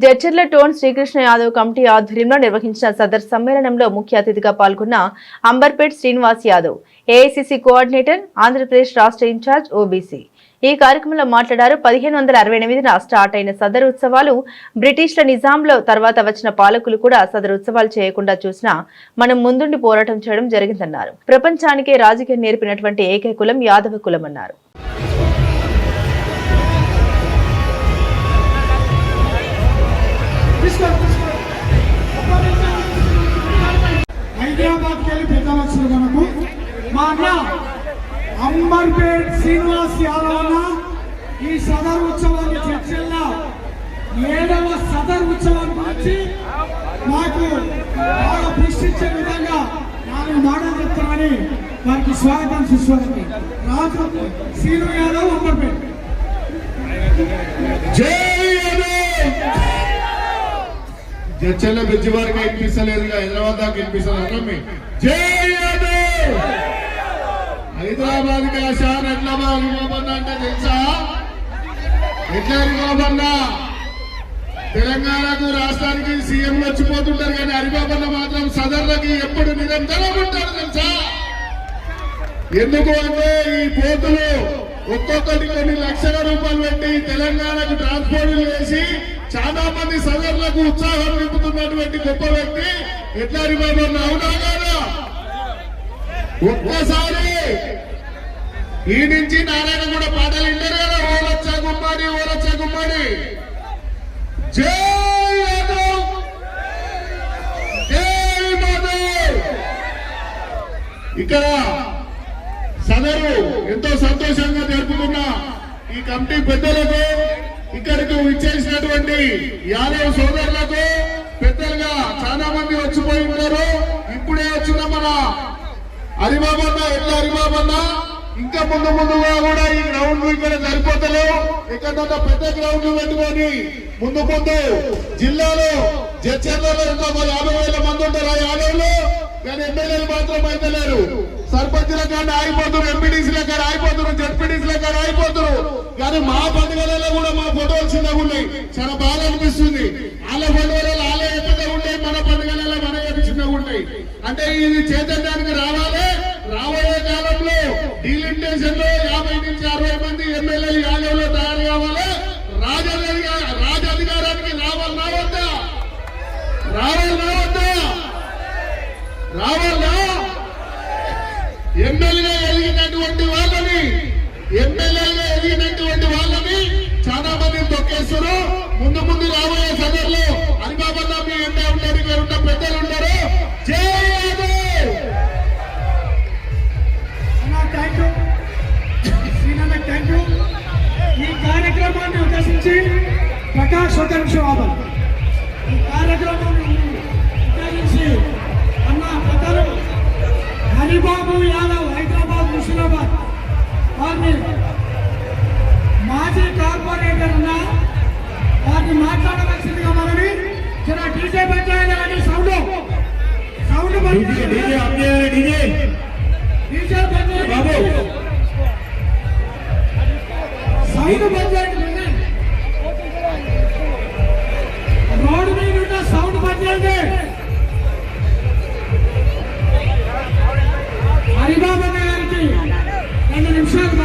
Jadcherla town Srikrishna Yadav committee ఆధ్వర్యంలో నిర్వహించిన సదర్ సమ్మేళనంలో ముఖ్య అతిథిగా పాల్గొన్న అంబర్పేట్ శ్రీనివాస్ యాదవ్ ఏఐసిసి కోఆర్డినేటర్ ఆంధ్రప్రదేశ్ రాష్ట్ర ఇన్ఛార్జ్ ఓబీసీ ఈ కార్యక్రమంలో మాట్లాడారు పదిహేను వందల అరవై ఎనిమిదిన స్టార్ట్ అయిన సదర్ ఉత్సవాలు బ్రిటిష్ల నిజాంలో తర్వాత వచ్చిన పాలకులు కూడా సదర్ ఉత్సవాలు చేయకుండా చూసినా మనం ముందుండి పోరాటం చేయడం జరిగిందన్నారు. ప్రపంచానికే రాజకీయం నేర్పినటువంటి ఏకైకులం యాదవ కులం అన్నారు. మా అన్న అంబర్పేట్ శ్రీనివాస్ యాదవ్ అన్న ఈ సదర్ ఉత్సవాన్ని చర్చల్లో ఏడవ సదర్ ఉత్సవం గురించి మాకు బాగా పుష్టించే విధంగా నాలుగు మాటలు చెప్తామని వారికి స్వాగతం సుస్వాగతం. రాజు శ్రీను యాదవ్ అంబర్పేట్. జై జడ్చల్ల బ్రిడ్జి వరకు వినిపిస్తలేదు హైదరాబాద్ దాకా వినిపిస్తలేదు మీ జై యాదవ్! హైదరాబాద్కి ఆశ ఎట్లా అంటే తెలుసా? ఎట్లా హరిబాబన్న తెలంగాణకు రాష్ట్రానికి సీఎం వచ్చిపోతుంటారు కానీ హరిబాబన్న మాత్రం సదర్లకి ఎప్పుడు నిరంతరం ఉంటారు తెలుసా? ఎందుకు అంటే ఈ పోతులు ఒక్కొక్కటి కొన్ని లక్షల రూపాయలు పెట్టి తెలంగాణకు ట్రాన్స్పోర్ట్లు వేసి చాలా మంది సదర్లకు ఉత్సాహం నింపుతున్నటువంటి గొప్ప వ్యక్తి ఎట్లా బాబు అవునా కాదా? ఒక్కసారి ఈ నుంచి నారాయణ కూడా పాటలు వింటారు కదా. ఓరచ్చ గుమ్మడి ఓరచ్చ గుమ్మడి. జై యాదవ్ జై మాధవ్! ఇక్కడ సదరు ఎంతో సంతోషంగా జరుపుకున్న ఈ కమిటీ పెద్దలకు ఇక్కడికి ఇచ్చేసినటువంటి యాదవ్ సోదరులకు పెద్దలుగా చాలా మంది వచ్చిపోయి ఉన్నారు. ఇప్పుడే వచ్చిన మన హరిబాబన్న ఎట్లా హరిబాబన్న ముందు ముందుగా కూడా ఈ గ్రౌండ్ ఇక్కడ సరిపోతలేవు. ఇక్కడ పెద్ద గ్రౌండ్ పెట్టుకొని ముందు ముందు జిల్లాలో జడ్చర్లలో ఇంకా ఒక యాభై వేల మంది ఉంటారు. ఆ యాభైలో కానీ ఎమ్మెల్యేలు మాత్రం అయితే లేరు. సర్పంచ్ల కాడ ఆగిపోతున్నారు ఎంపీడీసీల కాడ ఆగిపోతున్నారు జడ్పీడీసీల కాడ ఆగిపోతున్నారు. కానీ మా పండుగలలో కూడా మా ఫోటోలు చిన్నగా ఉన్నాయి. చాలా బాగా అనిపిస్తుంది. వాళ్ళ ఫోటోలలో వాళ్ళే ఎత్తుగా ఉన్నాయి మన పండుగలలో మన ఎత్తు చిన్నగా ఉన్నాయి. అంటే ఇది చైతన్యానికి రావాలి. డీలిమిటేషన్ యాభై నుంచి అరవై మంది ఎమ్మెల్యేలు యాదవ్లో తయారు కావాలి. రాజధిగా రాజధికారానికి రావాలి రావద్దా రావాలి రావద్దా రావాలా ఎమ్మెల్యే ఎదిగినటువంటి నుంచి ఉద్దేశించి ప్రకాష్ ఒక నిమిషం ఈ కార్యక్రమాన్ని ఉద్దేశించి అన్న పెద్దలు హరిబాబు యాదవ్ హైదరాబాద్ ముషిరాబాద్ వారిని మాజీ కార్పొరేటర్ ఉన్న వారిని మాట్లాడవలసిందిగా మనవి. చిన్న డీజే పెట్టాలని సౌండ్. Sound DJ. Come